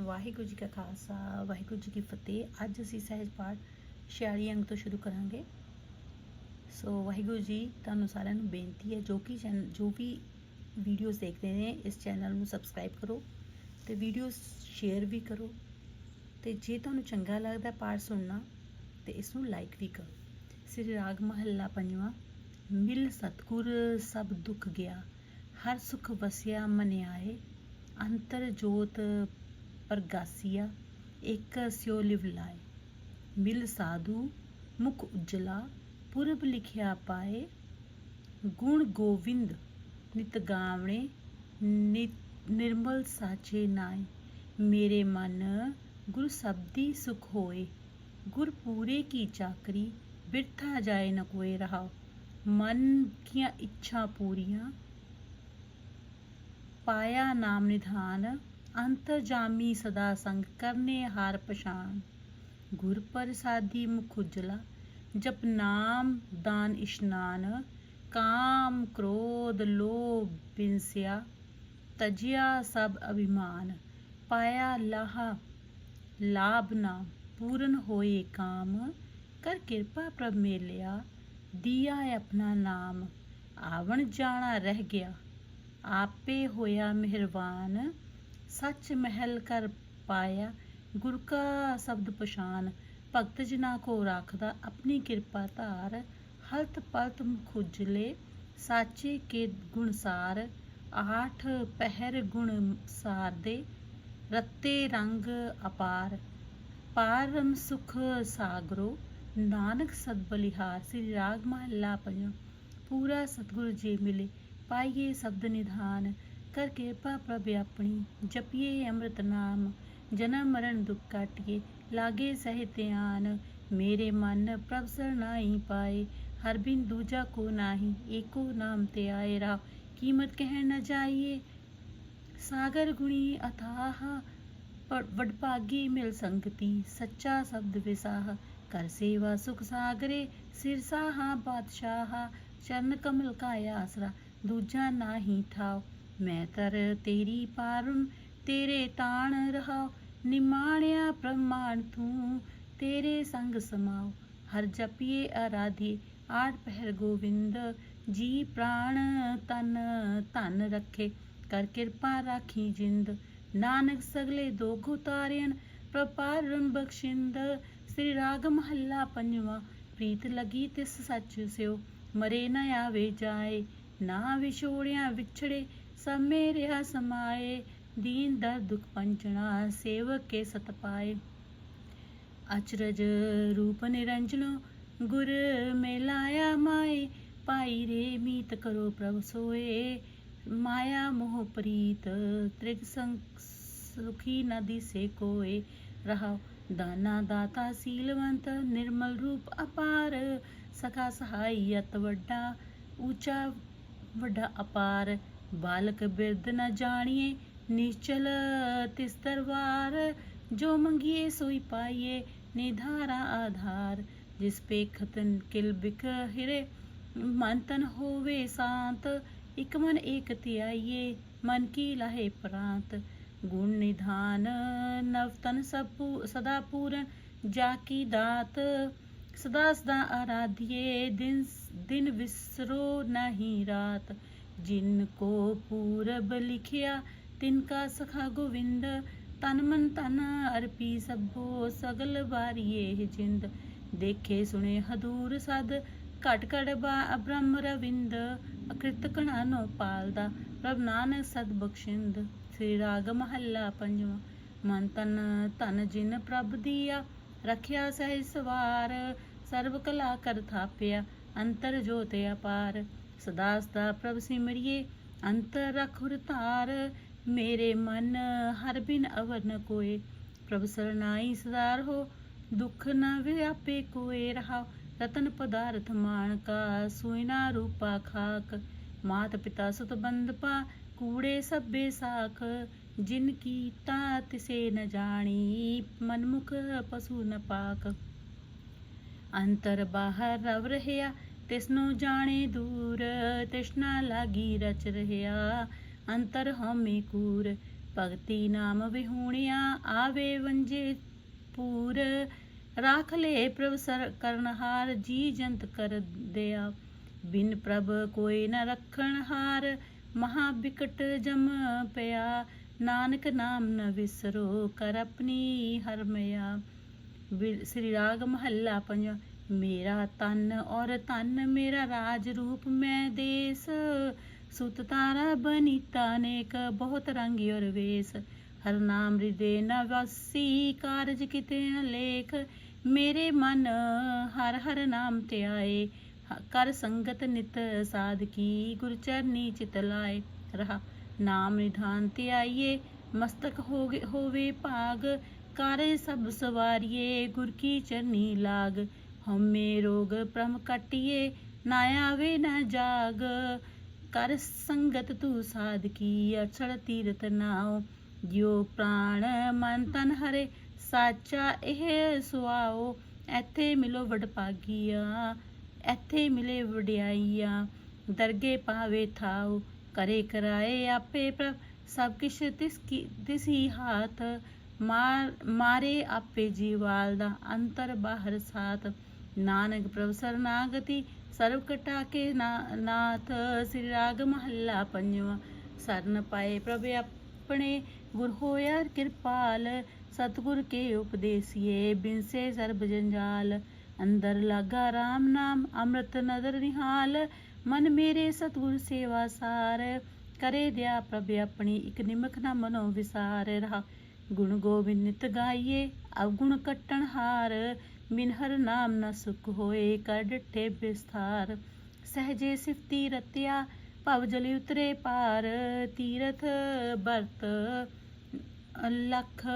ਵਾਹਿਗੁਰੂ ਜੀ ਕਾ ਖਾਲਸਾ, ਵਾਹਿਗੁਰੂ ਜੀ ਕੀ ਫਤਿਹ। ਅੱਜ ਅਸੀਂ ਸਹਿਜ ਪਾਠ 46 ਅੰਗ ਤੋਂ ਸ਼ੁਰੂ ਕਰਾਂਗੇ। ਸੋ ਵਾਹਿਗੁਰੂ ਜੀ, ਤੁਹਾਨੂੰ ਸਾਰਿਆਂ ਨੂੰ ਬੇਨਤੀ ਹੈ, ਜੋ ਕਿ ਚੈਨ- ਜੋ ਵੀ ਵੀਡੀਓਜ਼ ਦੇਖਦੇ ਨੇ, ਇਸ ਚੈਨਲ ਨੂੰ ਸਬਸਕ੍ਰਾਈਬ ਕਰੋ ਤੇ ਵੀਡੀਓਜ਼ ਸ਼ੇਅਰ ਵੀ ਕਰੋ। ਤੇ ਜੇ ਤੁਹਾਨੂੰ ਚੰਗਾ ਲੱਗਦਾ ਪਾਠ ਸੁਣਨਾ, ਤੇ ਇਸ ਨੂੰ ਲਾਈਕ ਵੀ ਕਰੋ। ਸ੍ਰੀ ਰਾਗ ਮਹੱਲਾ ਪੰਜਵਾਂ, ਮਿਲ ਸਤਗੁਰ ਸਭ ਦੁੱਖ ਗਿਆ, ਹਰ ਸੁਖ ਵਸਿਆ ਮਨ ਆਏ ਅੰਤਰ ਜੋਤ ਪ੍ਰਗਾਸੀਆ ਇੱਕ ਸਿਓ ਲਿਵ ਲਾਏ ਮਿਲ ਸਾਧੂ, ਮੁਖ ਉਜਲਾ, ਪੁਰਬ ਲਿਖਿਆ ਪਾਏ। ਗੁਣ ਗੋਵਿੰਦ, ਨਿਤ ਗਾਵਣੇ, ਨਿਤ ਨਿਰਮਲ ਸਾਚੇ ਨਾਏ। ਮੇਰੇ ਮਨ ਗੁਰ ਸਬਦੀ ਸੁਖ ਹੋਏ। ਗੁਰ ਪੂਰੇ ਕੀ ਚਾਕਰੀ, ਬਿਰਥਾ ਜਾਏ ਨ ਕੋਏ ਰਹਾ ਮਨ ਕੀਆਂ ਇੱਛਾ ਪੂਰੀਆਂ, ਪਾਇਆ ਨਾਮ ਨਿਧਾਨ ਅੰਤਰ ਜਾਮੀ ਸਦਾ ਸੰਗ ਕਰਨੇ ਹਾਰ ਪਛਾਨ ਗੁਰ ਪ੍ਰਸਾਦੀ ਮੁਖ ਉਜਲਾ, ਜਪ ਨਾਮ ਦਾਨ ਇਸ਼ਨਾਨ, ਕਾਮ ਕ੍ਰੋਧ ਲੋਭ ਬਿਨਸਿਆ, ਤਜਿਆ ਸਭ ਅਭਿਮਾਨ, ਪਾਇਆ ਲਾਹਾ, ਲਾਭ ਨਾ ਪੂਰਨ ਹੋਏ ਕਾਮ, ਕਰ ਕਿਰਪਾ ਪ੍ਰਭ ਮੇਲਿਆ, ਦਿਆ ਆਪਣਾ ਨਾਮ, ਆਵਣ ਜਾਣਾ ਰਹਿ ਗਿਆ, ਆਪੇ ਹੋਇਆ ਮਿਹਰਬਾਨ। ਸੱਚ ਮਹਿਲ ਕਰ ਪਾਇਆ ਗੁਰ ਕਾ ਸ਼ਬਦ ਪਛਾਨ। ਭਗਤ ਜਨਾ ਕੋ ਰੱਖਦਾ ਆਪਣੀ ਕਿਰਪਾ ਧਾਰ, ਹਲਤ ਪਲਤ ਖੁਜਲੇ ਸਾਚੇ ਕੇ ਗੁਣਸਾਰ ਆਠ ਪਹਿਰ ਗੁਣ ਸਾਰ ਦੇ ਰੱਤੇ ਰੰਗ ਅਪਾਰ। ਪਾਰਮ ਸੁਖ ਸਾਗਰੋ, ਨਾਨਕ ਸਦ ਬਲਿਹਾਰ। ਸ੍ਰੀ ਰਾਗ ਮਹੱਲਾ ਪੰਜਵਾਂ, ਪੂਰਾ ਸਤਿਗੁਰ ਜੀ ਮਿਲੇ, ਪਾਈਏ ਸ਼ਬਦ ਨਿਧਾਨ। ਕਰ ਕਿਰਪਾ ਪ੍ਰਭ ਆਪਣੀ ਜਪੀਏ ਅੰਮ੍ਰਿਤ ਨਾਮ ਜਨਮ ਮਰਨ ਦੁਖ ਕਾਟਿਏ ਲਾਗੇ ਸਹਿ ਧਿਆਨ ਮੇਰੇ ਮਨ ਪ੍ਰਭ ਸਰਨਾਈ ਪਾਏ ਹਰ ਬਿਨ ਦੂਜਾ ਕੋ ਨਾਹੀ ਏਕੋ ਨਾਮ ਤੇ ਆਏ ਰਾ ਕੀਮਤ ਕਹਿਣ ਨ ਜਾਈਏ ਸਾਗਰ ਗੁਣੀ ਅਥਾਹ ਵਡਭਾਗੀ ਮਿਲ ਸੰਗਤੀ ਸੱਚਾ ਸ਼ਬਦ ਵਿਸਾਹ ਕਰ ਸੇਵਾ ਸੁਖ ਸਾਗਰੇ ਸਿਰਸਾਹਾ ਬਾਦਸ਼ਾਹ ਚਰਨ ਕਮਲ ਕਾ ਆਸਰਾ ਦੂਜਾ ਨਾਹੀ ਠਾਓ ਮੈਂ ਤਰ ਤੇਰੀ ਪਾਰਨ ਤੇਰੇ ਤਾਣ ਰਹਾਓ ਨਿਮਾਣਿਆ ਪ੍ਰਮਾਣ ਤੂੰ, ਤੇਰੇ ਸੰਗ ਸਮਾਓ ਹਰ ਜਪੀਏ ਆਰਾਧੀ ਆਠ ਪਹਿਰ ਗੋਵਿੰਦ, ਜੀ ਪ੍ਰਾਣ ਤਨ ਧਨ ਰੱਖੇ, ਕਰ ਕਿਰਪਾ ਰਾਖੀ ਜਿੰਦ। ਨਾਨਕ ਸਗਲੇ ਦੋਖ ਉਤਾਰਿਆਨ ਪ੍ਰਪਾਰਨ ਬਖਸ਼ਿੰਦ, ਸ੍ਰੀ ਰਾਗ ਮਹੱਲਾ ਪੰਜਵਾਂ, ਪ੍ਰੀਤ ਲਗੀ ਤਿਸ ਸੱਚ ਸਿਓ ਮਰੇ ਨ ਆਵੇ ਜਾਏ, ਨਾ ਵਿਛੋੜਿਆ ਵਿਛੜੇ ਸਮੇ ਮੇਰਿਆ ਸਮਾਏ, ਦੀਨ ਦਾ ਦੁਖ ਪੰਚਣਾ ਸੇਵਕ ਕੇ ਸਤ ਪਾਏ। ਅਚਰਜ ਰੂਪ ਨਿਰੰਜਨੋ, ਗੁਰ ਮੇਲਾਇਆ ਮਾਏ। ਪਾਈ ਰੇ ਮੀਤ ਕਰੋ ਪ੍ਰਭ ਸੋਏ। ਮਾਇਆ ਮੋਹ ਪ੍ਰੀਤ, ਤ੍ਰਿਗ ਸੰਗ ਸੁਖੀ ਨ ਦਿਸੇ ਕੋਏ। ਰਹਾ ਦਾਨਾ ਦਾਤਾ ਸੀਲਵੰਤ, ਨਿਰਮਲ ਰੂਪ ਅਪਾਰ। ਸਖਾ ਸਹਾਇਤ ਵੱਡਾ ਉੱਚਾ ਵੱਡਾ ਅਪਾਰ। ਬਾਲਕ ਬਿਰਧ ਨ ਜਾਣੀਏ ਨਿਸ਼ਚਲ ਤਿਸ ਦਰਬਾਰ ਜੋ ਮੰਗੀਏ ਸੋਈ ਪਾਈਏ ਨਿਧਾਰਾ ਆਧਾਰ ਜਿਸ ਪੇਖਤ ਕਿਲ ਬਿਕ ਹਿਰੇ ਮਨ ਤਨ ਹੋਵੇ ਸ਼ਾਂਤ ਇਕ ਮਨ ਏਕ ਧਿਆਈਏ ਮਨ ਕੀ ਲਾਹੇ ਪ੍ਰਾਂਤ ਗੁਣ ਨਿਧਾਨ ਨਵ ਤਨ ਸਭ ਪੂ- ਸਦਾ ਪੂਰਨ ਜਾ ਕੀ ਦਾਤ ਸਦਾ ਸਦਾ ਆਰਾਧਿਏ ਦਿਨ ਦਿਨ ਵਿਸਰੋ ਨਹੀਂ ਰਾਤ ਜਿਨ ਕੋ ਪੂਰਬ ਲਿਖਿਆ, ਤਿਨ ਕਾ ਸਖਾ ਗੋਵਿੰਦ, ਤਨ ਮਨ ਤਨ ਅਰਪੀ ਸਭੋ ਸਗਲ ਵਾਰੀਏ ਜਿੰਦ। ਦੇਖੇ ਸੁਣੇ ਹਦੂਰ ਸਦ, ਘਟ ਘਟ ਬਾ ਬ੍ਰਹਮ ਰਵਿੰਦ, ਅਕ੍ਰਿਤ ਕਣਾ ਨੋ ਪਾਲਦਾ, ਪ੍ਰਭ ਨਾਨਕ ਸਦ ਬਖਸ਼ਿੰਦ। ਸ੍ਰੀ ਰਾਗ ਮਹੱਲਾ ਪੰਜਵਾਂ, ਮਨ ਤਨ ਤਨ ਜਿਨ ਪ੍ਰਭ ਦੀਆ, ਰਖਿਆ ਸਹਿ ਸਵਾਰ ਸਰਬ ਕਲਾ ਕਰ ਥਾਪਿਆ, ਅੰਤਰ ਜੋਤ ਅਪਾਰ। ਸਦਾ ਸਦਾ ਪ੍ਰਭ ਸਿਮਰਿਏ ਅੰਤਰ ਰਖੁਰ ਧਾਰ, ਮੇਰੇ ਮਨ ਹਰ ਬਿਨ ਅਵਰ ਨ ਕੋਏ। ਪ੍ਰਭ ਸਰਨਾਈ ਸਦਾਰ ਹੋ, ਦੁਖ ਨ ਵਿਆਪੇ ਕੋਏ ਰਹਾ। ਰਤਨ ਪਦਾਰਥ ਮਾਨ ਕਾ, ਸੁਇਨਾ ਰੂਪਾ ਖਾਕ। ਮਾਤ ਪਿਤਾ ਸੁਤ ਬੰਦਪਾ ਕੂੜੇ ਸਭੇ ਸਾਖ। ਜਿਨ ਕੀ ਤਾ ਤਿਸੇ ਨ ਜਾਣੀ, ਮਨਮੁਖ ਪਸੂ ਨ ਪਾਕ। ਅੰਤਰ ਬਾਹਰ ਰਵ ਰਹਿਆ ਤਿਸਨੂੰ ਜਾਣੇ ਦੂਰ ਤ੍ਰਿਸ਼ਨਾ ਲਾਗੀ ਰਚ ਰਹਿਆ। ਅੰਤਰ ਹਉਮੈ ਕੂਰ, ਭਗਤੀ ਨਾਮ ਵਿਹੂਣਿਆ, ਆਵੇ ਵੰਜੇ ਪੂਰ। ਰਾਖ ਲੈ ਪ੍ਰਭ ਸਰ ਕਰਨਹਾਰ ਜੀ ਜੰਤ ਕਰ ਦਿਆ। ਬਿਨ ਪ੍ਰਭ ਕੋਈ ਨ ਰੱਖਣ ਹਾਰ, ਮਹਾ ਬਿਕਟ ਜਮ ਪਿਆ। ਨਾਨਕ ਨਾਮ ਨ ਵਿਸਰੋ, ਕਰ ਆਪਣੀ ਹਰਮਿਆ। ਵਿ- ਸ੍ਰੀ ਰਾਗ ਮਹੱਲਾ ਪੰਜਵਾਂ। ਮੇਰਾ ਤਨ ਔਰ ਤਨ ਮੇਰਾ ਰਾਜ ਰੂਪ ਮੈਂ ਦੇਸ ਸੁਤ ਤਾਰਾ ਬਨੀਤਾ ਨੇਕ ਬਹੁਤ ਰੰਗ ਔਰ ਵੇਸ ਹਰ ਨਾਮ ਹਿਰਦੇ ਨ ਵਾਸੀ ਕਾਰਜ ਕਿਤੇ ਨ ਲੇਖ ਮੇਰੇ ਮਨ ਹਰ ਹਰ ਨਾਮ ਧਿਆਏ ਹ- ਕਰ ਸੰਗਤ ਨਿਤ ਸਾਧਕੀ ਗੁਰ ਚਰਨੀ ਚਿਤ ਲਾਏ ਰਹਾ ਨਾਮ ਨਿਧਾਨ ਧਿਆਈਏ ਮਸਤਕ ਹੋਗੇ ਹੋਵੇ ਭਾਗ ਕਾਰੇ ਸਭ ਸਵਾਰੀਏ ਗੁਰ ਕੀ ਚਰਨੀ ਲਾਗ ਹਮੇ ਰੋਗ ਪ੍ਰਮ ਕਟਿਏ, ਨਾ ਆਵੇ, ਨਾ ਜਾਗ। ਕਰ ਸੰਗਤ ਤੂੰ ਸਾਧਕੀ ਅਛੜ ਤੀਰਤ ਨਾਉ। ਜਿਉ ਪ੍ਰਾਣ ਮਨ ਤਨ ਹਰੇ, ਸਾਚਾ ਇਹ ਸੁਆਓ ਇੱਥੇ ਮਿਲੋ ਵਡਭਾਗੀਆ ਇੱਥੇ ਮਿਲੇ ਵਡਿਆਈਆਂ। ਦਰਗੇ ਪਾਵੇ ਥਾਉ, ਕਰੇ ਕਰਾਏ ਆਪੇ ਪ੍ਰਭ। ਸਭ ਕਿਛ ਤਿਸ ਕੀ, ਤਿਸ ਹੀ ਹਾਥ ਮਾਰੇ ਆਪੇ ਜੀਵਾਲ ਦਾ ਅੰਤਰ ਬਾਹਰ ਸਾਥ। ਨਾਨਕ ਪ੍ਰਭ ਸਰਨਾਗਤੀ, ਸਰਬ ਕਟਾ ਕੇ ਨਾਥ ਸ੍ਰੀ ਰਾਗ ਮਹੱਲਾ ਪੰਜਵਾਂ। ਸਰਨ ਪਾਏ ਪ੍ਰਭ ਆਪਣੇ, ਗੁਰ ਹੋਇਆ ਕਿਰਪਾਲ, ਸਤਿਗੁਰ ਕੇ ਉਪਦੇਸੀਏ, ਬਿਨਸੇ ਸਰਬ ਜੰਜਾਲ। ਅੰਦਰ ਲਾਗਾ RAM ਨਾਮ, ਅੰਮ੍ਰਿਤ ਨਦਰ ਨਿਹਾਲ। ਮਨ ਮੇਰੇ ਸਤਿਗੁਰ ਸੇਵਾ ਸਾਰ। ਕਰੇ ਦਿਆ ਪ੍ਰਭ ਆਪਣੀ ਇਕ ਨਿਮਕ ਨਾ ਮਨੋ ਵਿਸਾਰ। ਰਹਾ ਗੁਣ ਗੋਬਿੰਦ ਨਿਤ ਗਾਈਏ, ਅਵਗੁਣ ਕੱਟਣ ਹਾਰ। ਬਿਨ ਹਰ ਨਾਮ ਨਾ ਸੁਖ ਹੋਏ ਕਰ ਡਿਠੇ ਬਿਸਥਾਰ ਸਹਜੇ ਸਿਫਤੀ ਰਤਿਆ ਭਵ ਜਲ ਉਤਰੇ ਪਾਰ। ਤੀਰਥ ਬਰਤ ਲਖ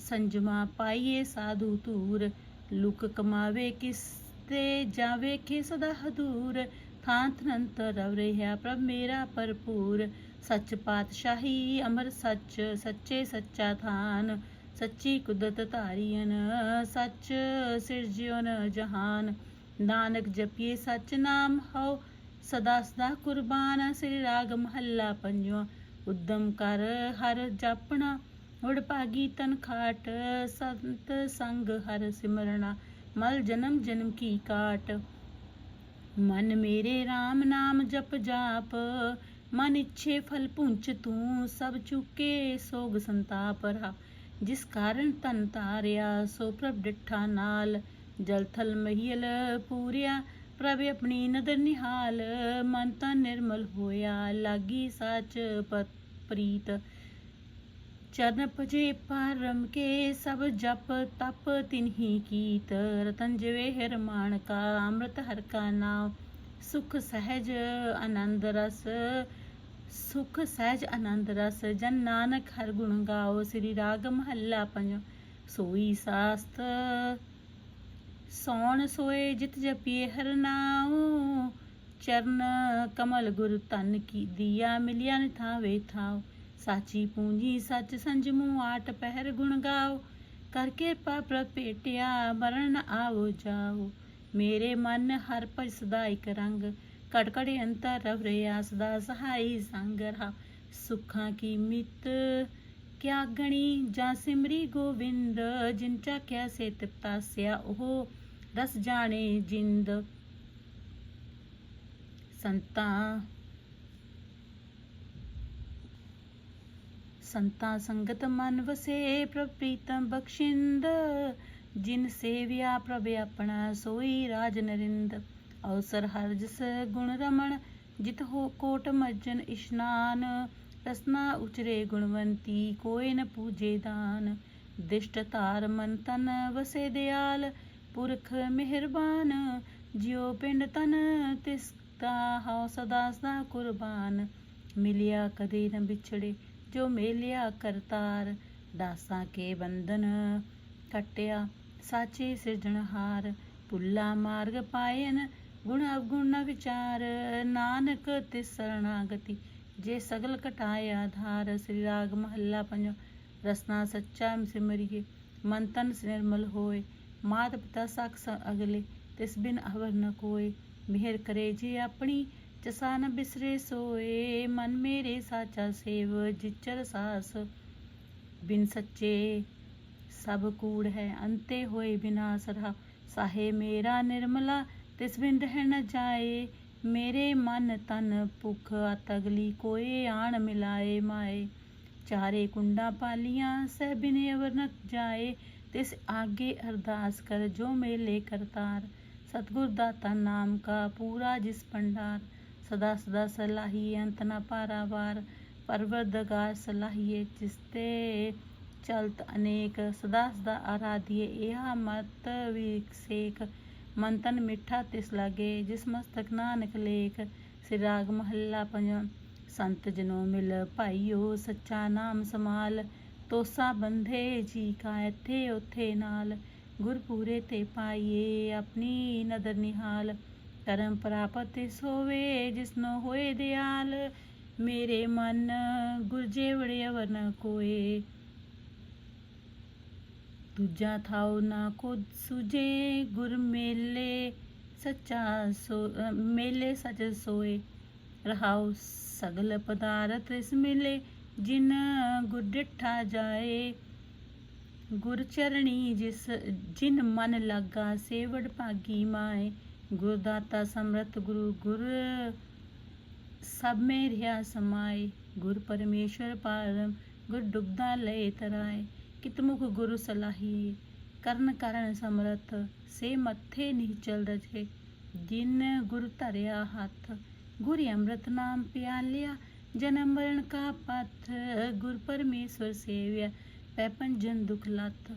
ਸੰਜਮਾ ਪਾਈਏ ਸਾਧੂ ਧੂਰ। ਲੁਕ ਕਮਾਵੇ ਕਿਸ ਤੇ ਜਾਵੇ ਕਿ ਸਦਾ ਹਦੂਰ। ਥਾਂ ਥਨੰਤ ਰਵ ਰਿਹਾ ਪ੍ਰਭ ਮੇਰਾ ਭਰਪੂਰ। ਸੱਚ ਪਾਤਸ਼ਾਹੀ ਅਮਰ ਸੱਚ, ਸੱਚੇ ਸੱਚਾ ਥਾਨ। ਸੱਚੀ ਕੁਦਰਤ ਧਾਰੀਨ ਸੱਚ ਸਿਰਜਿਓਨ ਜਹਾਨ। ਨਾਨਕ ਜਪੀਏ ਸੱਚ ਨਾਮ ਹਉ, ਸਦਾ ਸਦਾ ਕੁਰਬਾਨ। ਸ੍ਰੀ ਰਾਗ ਮਹੱਲਾ ਪੰਜਵਾਂ, ਉਦਮ ਕਰ ਹਰ ਜਾਪਣਾ। ਵਡਭਾਗੀ ਤਨ ਖਾਟ, ਸੰਤ ਸੰਗ ਹਰ ਸਿਮਰਣਾ। ਮਲ ਜਨਮ ਜਨਮ ਕੀ ਕਾਟ। ਮਨ ਮੇਰੇ RAM ਨਾਮ ਜਪ ਜਾਪ। ਮਨ ਇੱਛੇ ਫਲ ਪੁੰਚ ਤੂੰ, ਸਭ ਚੁਕੇ ਸੋਗ ਸੰਤਾਪ ਰਹਾ ਜਿਸ ਕਾਰਨ ਤਨ ਤਾਰਿਆ ਸੋ ਪ੍ਰਭ ਡਿਠਾ ਨਾਲ। ਜਲ ਥਲ ਮਹੀਲ ਪੂਰਿਆ, ਪ੍ਰਭ ਆਪਣੀ ਨਦਰ ਨਿਹਾਲ। ਮਨ ਤਨ ਨਿਰਮਲ ਹੋਇਆ, ਲਾਗੀ ਸਾਚ ਪ੍ਰੀਤ। ਚਰਨ ਭਜੇ ਪਰਮ ਕੇ, ਸਭ ਜਪ ਤਪ ਤਿਨਹੀ ਕੀਤ। ਰਤਨ ਜਵੇ ਹਿਰ ਮਾਣਕਾ, ਅੰਮ੍ਰਿਤ ਹਰ ਕਾ ਨਾਮ। ਸੁਖ ਸਹਿਜ, ਆਨੰਦ ਰਸ। ਸੁਖ ਸਹਿਜ ਆਨੰਦ ਰਸ, ਜਨ ਨਾਨਕ ਹਰ ਗੁਣ ਗਾਓ, ਸ੍ਰੀ ਰਾਗ ਮਹੱਲਾ ਪੰਜ, ਸੋਈ ਸਾਸਤ, ਸੌਣ ਸੋਏ ਜਿਤ ਜਪੀਏ ਹਰ ਨਾਉ, ਚਰਨ ਕਮਲ ਗੁਰ ਤਨ ਕੀ ਦੀਆ ਮਿਲਿਆ ਨ ਥਾਵੇ ਥਾਉ, ਸਾਚੀ ਪੂੰਜੀ ਸੱਚ ਸੰਜਮੂ ਆਟ ਪਹਿਰ ਗੁਣ ਗਾਓ, ਕਰ ਕਿਰਪਾ ਪ੍ਰਪੇਟਿਆ ਮਰਨ ਆਵੋ ਜਾਓ, ਮੇਰੇ ਮਨ ਹਰ ਭਜ ਸਦਾ ਇਕ ਰੰਗ ਕੜਕੜੇ ਅੰਤਰ ਰਵ ਰਿਆ ਸਦਾ ਸਹਾਈ ਸੰਗ ਰਹਾ। ਸੁਖਾਂ ਕੀ ਮਿਤ ਕਿਆ ਗਣੀ ਜਾਂ ਸਿਮਰੀ ਗੋਵਿੰਦ, ਜਿਨ ਚਾਖਿਆ ਸੇ ਤ੍ਰਿਪਤਾਸਿਆ ਉਹ ਰਸ ਜਾਣੇ ਜਿੰਦ। ਸੰਤਾਂ ਸੰਤਾਂ ਸੰਗਤ ਮਨ ਵਸੇ, ਪ੍ਰਭ ਪ੍ਰੀਤਮ ਬਖਸ਼ਿੰਦ। ਜਿਨ ਸੇਵਿਆ ਪ੍ਰਭ ਆਪਣਾ, ਸੋਈ ਰਾਜ ਨਰਿੰਦ। ਅਵਸਰ ਹਰ ਜਸ ਗੁਣ ਰਮਣ, ਜਿਤ ਹੋ ਕੋਟ ਮਜਨ ਇਸ਼ਨਾਨ। ਰਸਨਾ ਉਚਰੇ ਗੁਣਵੰਤੀ ਕੋਈ ਨ ਪੂਜੇ ਦਾਨ। ਦਿਸ਼ਟ ਧਾਰ ਮਨ ਤਨ ਵਸੇ ਦਿਆਲ, ਪੁਰਖ ਮਿਹਰਬਾਨ। ਜਿਉ ਪਿੰਡ ਤਨ ਤਿਸ ਦਾ ਹਉ ਸਦਾ ਸਦਾ ਕੁਰਬਾਨ। ਮਿਲਿਆ ਕਦੇ ਨ ਵਿਛੜੇ, ਜੋ ਮੇਲਿਆ ਕਰਤਾਰ। ਦਾਸਾਂ ਕੇ ਬੰਧਨ ਕਟਿਆ ਸਾਚੇ ਸਿਰਜਣਹਾਰ। ਪੁੱਲਾ ਮਾਰਗ ਪਾਇਨ ਗੁਣ ਅਵਗੁਣ ਨ ਵਿਚਾਰ ਨਾਨਕ ਤਿਸ ਸਰਣਾਗਤੀ, ਜੇ ਸਗਲ ਕਟਾਇ ਆਧਾਰ, ਸ੍ਰੀ ਰਾਗ ਮਹੱਲਾ ਪੰਜ, ਰਸਨਾ ਸੱਚਾ ਸਿਮਰਿਏ ਮਨ ਤਨ ਨਿਰਮਲ ਹੋਏ, ਮਾਤ ਪਿਤਾ ਸਖ ਸ ਅਗਲੇ, ਤਿਸ ਬਿਨ ਅਵਰ ਨ ਕੋਏ, ਮਿਹਰ ਕਰੇ ਜੇ ਆਪਣੀ ਜਸਾ ਨ ਬਿਸਰੇ ਸੋਏ, ਮਨ ਮੇਰੇ ਸਾਚਾ ਸੇਵ, ਜਿਚਰ ਸਾਸ ਬਿਨ ਸੱਚੇ, ਸਭ ਕੂੜ ਹੈ ਅੰਤੇ ਹੋਏ ਬਿਨਾਸ ਰਹਾ ਸਾਹੇ ਮੇਰਾ ਨਿਰਮਲਾ ਤਿਸ ਬਿਨ ਰਹਿ ਨ ਜਾਏ, ਮੇਰੇ ਮਨ ਤਨ ਭੁਖ ਅਤਗਲੀ ਕੋਏ ਆਣ ਮਿਲਾਏ ਮਾਏ। ਚਾਰੇ ਕੁੰਡਾ ਪਾਲੀਆਂ, ਸਹਿ ਬਿਨ ਅਵਰ ਨ ਜਾਏ। ਤਿਸ ਆਗੇ ਅਰਦਾਸ ਕਰ ਜੋ ਮੇਲੇ ਕਰਤਾਰ। ਸਤਿਗੁਰ ਦਾਤਾ ਨਾਮ ਕਾ ਪੂਰਾ ਜਿਸ ਭੰਡਾਰ। ਸਦਾ ਸਦਾ ਸਲਾਹੀਏ ਅੰਤ ਨ ਪਾਰਾਵਾਰ। ਪਰਵਰਦਗਾਰ ਸਲਾਹੀਏ ਜਿਸ ਚਲਤ ਅਨੇਕ। ਸਦਾ ਸਦਾ ਆਰਾਧੀਏ, ਇਹ ਮਤ ਵਿਸੇਕ ਮਨ ਤਨ ਮਿੱਠਾ ਤਿਸ ਲਾਗੇ, ਜਿਸ ਮਸਤਕ ਨਾਨਕ ਲੇਖ ਸਿ ਰਾਗ ਮਹੱਲਾ ਪੰਜਵਾਂ ਸੰਤ ਜਨੋ ਮਿਲ ਭਾਈਓ, ਸੱਚਾ ਨਾਮ ਸਮਾਲ ਤੋਸਾ ਬੰਧੇ ਜੀ ਕਾ ਇੱਥੇ ਉਥੇ ਨਾਲ। ਗੁਰਪੂਰੇ ਤੇ ਪਾਈਏ ਆਪਣੀ ਨਦਰ ਨਿਹਾਲ ਕਰਮ ਪ੍ਰਾਪਤ ਸੋਵੇ ਹੋਵੇ ਜਿਸਨੋ ਹੋਏ ਦਿਆਲ। ਮੇਰੇ ਮਨ ਗੁਰਜੇ ਜੇਵੜੇ ਅਵਰ ਕੋਏ ਦੂਜਾ ਥਾਉ ਨਾ ਕੋ ਸੁਜੇ ਗੁਰ ਮੇਲੇ ਸੱਚਾ ਸੋ ਮੇਲੇ ਸਚ ਸੋਏ। ਰਹਾਉ ਸਗਲ ਪਦਾਰਥ ਇਸ ਮੇਲੇ, ਜਿਨ ਗੁਰ ਡਿਠਾ ਜਾਏ। ਗੁਰ ਚਰਣੀ ਜਿਸ, ਜਿਨ ਮਨ ਲਾਗਾ, ਸੇਵੜ ਭਾਗੀ ਮਾਏ। ਗੁਰ ਦਾਤਾ ਸਮਰਥ ਗੁਰੂ, ਗੁਰ ਸਭ ਮੇ ਰਿਹਾ ਸਮਾਏ। ਗੁਰ ਪਰਮੇਸ਼ਰ ਪਾਰਮ, ਗੁਰ ਡੁਬਦਾ ਲਏ ਤਰਾਏ। ਕਿਤਮੁਖ ਗੁਰੂ ਸਲਾਹੀ? ਕਰਨ ਕਰਨ ਸਮਰਥ, ਸੇ ਮੱਥੇ ਨਿਚਲ ਰਜੇ। ਜਿਨ ਗੁਰ ਧਰਿਆ ਹੱਥ, ਗੁਰ ਅੰਮ੍ਰਿਤ ਨਾਮ ਪਿਆਲਿਆ। ਜਨਮ ਮਰਨ ਕਾ ਪਥ, ਗੁਰ ਪਰਮੇਸ਼ਵਰ ਸੇਵਿਆ। ਪੈ ਪੰਜਨ ਦੁਖ ਲੱਥ,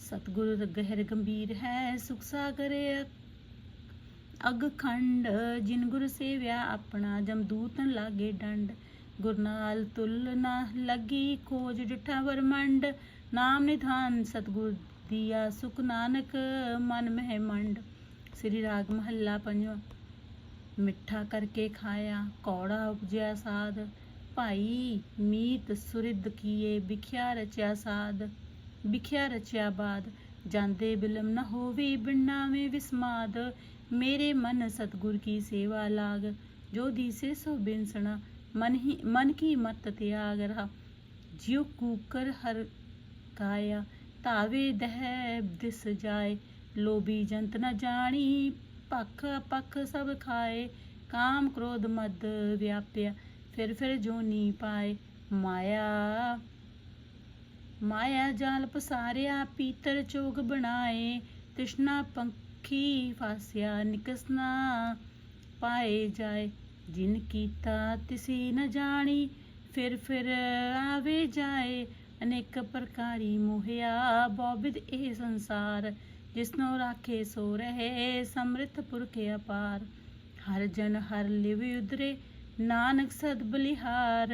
ਸਤਿਗੁਰ ਗਹਿਰ ਗੰਭੀਰ ਹੈ। ਸੁਖ ਸਾਗਰੇ ਅਗ ਖੰਡ, ਜਿਨ ਗੁਰ ਸੇਵਿਆ ਆਪਣਾ ਜਮਦੂਤਨ ਲਾਗੇ ਡੰਡ। ਗੁਰਨਾਲ ਤੁਲ ਨਾ ਲੱਗੀ ਖੋਜ ਡਿਠਾ ਵਰਮੰਡ। ਨਾਮ ਨਿਧਾਨ ਸਤਿਗੁਰ ਦੀਆ, ਸੁਖ ਨਾਨਕ ਮਨ ਮਹਿ ਮੰਡ। ਸ੍ਰੀ ਰਾਗ ਮਹੱਲਾ ਪੰਜਵਾਂ, ਮਿੱਠਾ ਕਰਕੇ ਖਾਇਆ, ਕੌੜਾ ਉਪਜਿਆ ਸਾਧ। ਭਾਈ ਮੀਤ ਸੁਰਿਦ ਕੀਏ, ਵਿਖਿਆ ਰਚਿਆ ਸਾਧ। ਵਿਖਿਆ ਰਚਿਆ ਬਾਦ, ਜਾਂਦੇ ਬਿਲਮ ਨਾ ਹੋਵੇ ਬਿਨਾਵੇਂ ਵਿਸਮਾਦ। ਮੇਰੇ ਮਨ ਸਤਗੁਰ ਕੀ ਸੇਵਾ ਲਾਗ, ਜੋ ਦੀਸੇ ਸੋ ਬਿਨਸਣਾ, ਮਨ ਹੀ ਮਨ ਕੀ ਮਤ ਤਿਆਗ ਰਹਾ। ਜਿਉ ਕੂਕਰ ਹਰ ਕਾਇਆ ਤਾਵੇ ਦਹਿਬ ਦਿਸ ਜਾਏ, ਲੋਭੀ ਜੰਤ ਨ ਜਾਣੀ ਪਖ ਪਖ ਸਭ ਖਾਏ, ਕਾਮ ਕ੍ਰੋਧ ਮਦ ਵਿਆਪਿਆ, ਫਿਰ ਫਿਰ ਜੋਨੀ ਪਾਏ, ਮਾਇਆ। ਮਾਇਆ ਜਾਲ ਪਸਾਰਿਆ ਪੀਤਰ ਚੋਗ ਬਣਾਏ, ਤ੍ਰਿਸ਼ਨਾ ਪੰਖੀ ਫਾਸਿਆ, ਨਿਕਸਨਾ ਪਾਏ ਜਾਏ, ਜਿਨ ਕੀਤਾ ਤਿਸੀ ਨ ਜਾਣੀ, ਫਿਰ ਫਿਰ ਆਵੇ ਜਾਏ ਅਨੇਕ ਪ੍ਰਕਾਰੀ ਮੋਹਿਆ, ਬੋਬਿਦ ਇਹ ਸੰਸਾਰ, ਜਿਸਨੋ ਰਾਖੇ ਸੋ ਰਹੇ ਸਮ੍ਰਿਤ ਪੁਰਖ ਅਪਾਰ। ਹਰ ਜਨ ਹਰ ਲਿਵ ਉਦਰੇ ਨਾਨਕ ਸਦ ਬਲਿਹਾਰ।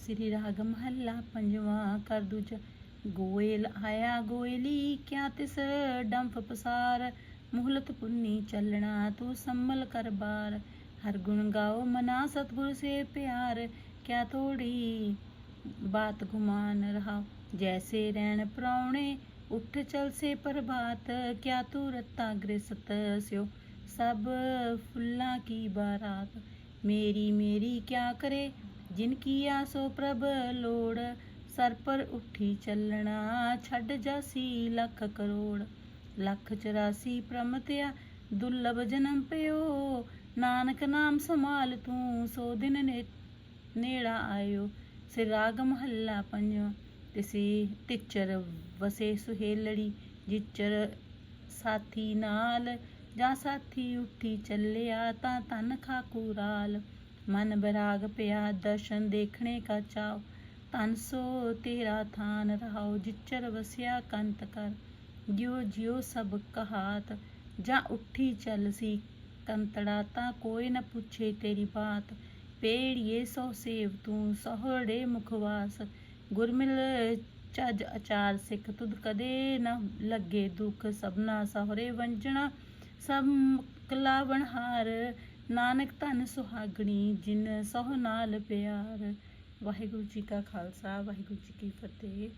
ਸ੍ਰੀ ਰਾਗ ਮਹੱਲਾ ਪੰਜਵਾਂ ਕਰ ਦੂਜਾ, ਗੋਇਲ ਆਇਆ ਗੋਇਲੀ, ਕਿਆ ਤਿਸ ਡੰਫ ਪਸਾਰ। ਮੁਹਲਤ ਪੁੰਨੀ ਚੱਲਣਾ ਤੂੰ ਸੰਮਲ ਕਰ ਬਾਰ ਹਰ ਗੁਣ ਗਾਓ ਮਨਾ ਸਤਗੁਰ ਸੇ ਪਿਆਰ ਕਿਆ ਥੋੜੀ ਬਾਤ ਗੁਮਾਨ ਰਹਾ ਜੈਸੇ ਰਹਿਣ ਪ੍ਰਾਉਣੇ ਉੱਠ ਚਲ ਸੇ ਪ੍ਰਭਾਤ ਕਿਆ ਤੂੰ ਰਤਾ ਗ੍ਰਿਸਤ ਸਿਓ ਸਭ ਫੁੱਲਾਂ ਕੀ ਬਾਰਾਤ ਮੇਰੀ ਮੇਰੀ ਕਿਆ ਕਰੇ ਜਿਨ ਕੀ ਆਸੋ ਪ੍ਰਭ ਲੋੜ ਸਰ ਪਰ ਉੱਠੀ ਚੱਲਣਾ ਛੱਡ ਜਾਸੀ ਲੱਖ ਕਰੋੜ ਲੱਖ 84 ਪ੍ਰਮਤਿਆ ਦੁਰਲਭ ਜਨਮ ਪਿਓ ਨਾਨਕ ਨਾਮ ਸੰਭਾਲ ਤੂੰ, ਸੋ ਦਿਨ ਨੇੜਾ ਆਇਓ। ਸੇ ਰਾਗ ਮਹੱਲਾ ਪੰਜਵਾਂ ਤਿਸੀ ਟਿਚਰ ਵਸੇ ਸੁਹੇਲੜੀ, ਜਿਚਰ ਸਾਥੀ ਨਾਲ, ਜਾਂ ਸਾਥੀ ਉੱਠੀ ਚੱਲਿਆ ਤਾਂ ਤਨ ਖਾਕੂਰਾਲ ਮਨ ਬਰਾਗ ਪਿਆ ਦਰਸ਼ਨ ਦੇਖਣੇ ਕਾ ਚਾਉ ਤਨ ਸੋ ਤੇਰਾ ਥਾਨ ਰਹਾਉ ਜਿਚਰ ਵਸਿਆ ਕੰਤ ਕਰ। ਜਿਉ ਜਿਉ ਸਭ ਕਹਾਤ, ਜਾਂ ਉੱਠੀ ਚੱਲ ਸੀ ਕੰਤੜਾ ਤਾਂ ਕੋਈ ਨ ਪੁੱਛੇ ਤੇਰੀ ਬਾਤ। ਪੇੜੀਏ ਸੋ ਸੇਵ ਤੂੰ, ਸਹੜੇ ਮੁਖਵਾਸ ਗੁਰਮਿਲ ਚੱਜ ਅਚਾਰ ਸਿੱਖ, ਤੁਧ ਕਦੇ ਨ ਲੱਗੇ ਦੁੱਖ। ਸਭਨਾ ਸਹਰੇ ਵੰਜਣਾ, ਸਭ ਕਲਾਵਣ ਹਾਰ। ਨਾਨਕ ਧਨ ਸੁਹਾਗਣੀ, ਜਿਨ ਸੋਹ ਨਾਲ ਪਿਆਰ। ਵਾਹਿਗੁਰੂ ਜੀ ਕਾ ਖਾਲਸਾ, ਵਾਹਿਗੁਰੂ ਜੀ ਕੀ ਫਤਿਹ।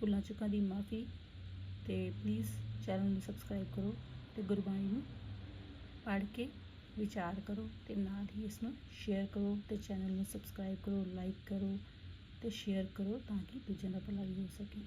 ਭੁੱਲਾਂ ਚੁੱਕਾਂ ਦੀ ਮਾਫੀ ਤੇ ਪਲੀਜ਼ ਚੈਨਲ ਨੂੰ ਸਬਸਕ੍ਰਾਈਬ ਕਰੋ ਤੇ ਗੁਰਬਾਣੀ ਨੂੰ ਪੜ੍ਹ ਕੇ ਵਿਚਾਰ ਕਰੋ ਤੇ ਨਾਲ ਹੀ ਇਸ ਨੂੰ ਸ਼ੇਅਰ ਕਰੋ ਤੇ ਚੈਨਲ ਨੂੰ ਸਬਸਕ੍ਰਾਈਬ ਕਰੋ ਲਾਈਕ ਕਰੋ ਤੇ ਸ਼ੇਅਰ ਕਰੋ ਤਾਂ ਕਿ ਦੂਜਿਆਂ ਦਾ ਭਲਾ ਵੀ ਹੋ ਸਕੇ।